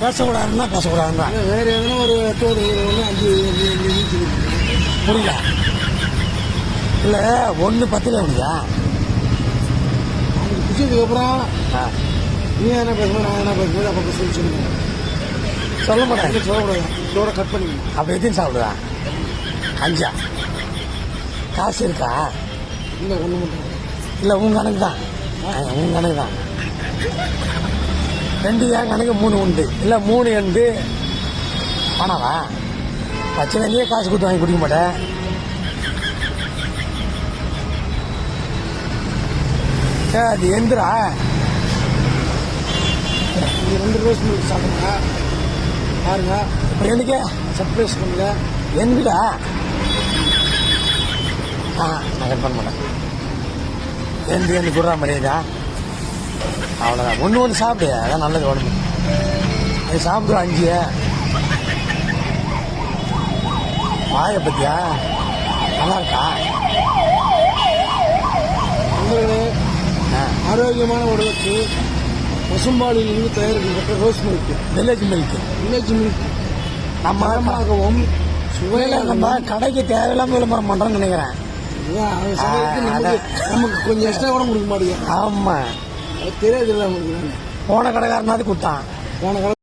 பேசக்கூடாதுன்னா பேசக்கூடாதுன்னா வேற எதனா ஒரு ஒன்று அஞ்சு அஞ்சு புரியல இல்லை ஒன்று பத்தில் எப்படியா அதுக்கு பிடிச்சதுக்கு அப்புறம் ஆ. நீ என்ன பேசணும் நான் என்ன பேசுறது அப்போ சொல்லி சொல்லுங்க. சொல்ல மாட்டேன். சொல்லக்கூடாது இதோட கட் பண்ணிக்கணும் அப்போ எத்தனை சாப்பிடுதா? அஞ்சா? காசு இருக்கா? இல்லை ஒன்று மட்டும் இல்லை உன் கணக்கு தான் உன் கணக்கு தான் ரெண்டு ஏன் கணக்கு? மூணு உண்டு. இல்லை மூணு எண்டு பணவா பச்சைலேயே காசு கொடுத்து வாங்கி குடிக்க மாட்டேன் அது எந்திரா? ரெண்டு ரோஸ் மில்க் சாப்பிடுங்க. பாருங்க. இப்போ எனக்கு சர்ப்ரைஸ் பண்ணுங்க. எங்குடா ஆ நான் கட் பண்ண மாட்டேன் எந்த எந்த குடுறா மரியாதா அவ்வளோதான் ஒன்று ஒன்று சாப்பிடு. அதான் நல்லது உடம்பு அது சாப்பிடுவோம் அஞ்சு வாயை பத்தியா நல்லா இருக்கா? ஆரோக்கியமான உடலுக்கு பசும்பாலில் இருந்து தயாரிக்கப்பட்ட rose milk. Village milk village milk நம்ம மரமாகவும் சுவையில நம்ம கடைக்கு தேவையில்லாம விளம்பரம் பண்றோம்னு நினைக்கிறேன். நமக்கு கொஞ்சம் எக்ஸ்ட்ரா கூட கொடுக்க மாட்டேங்க. ஆமா. அது தெரியாது போன கடைக்காரனாவது கொடுத்தான். போன காலம்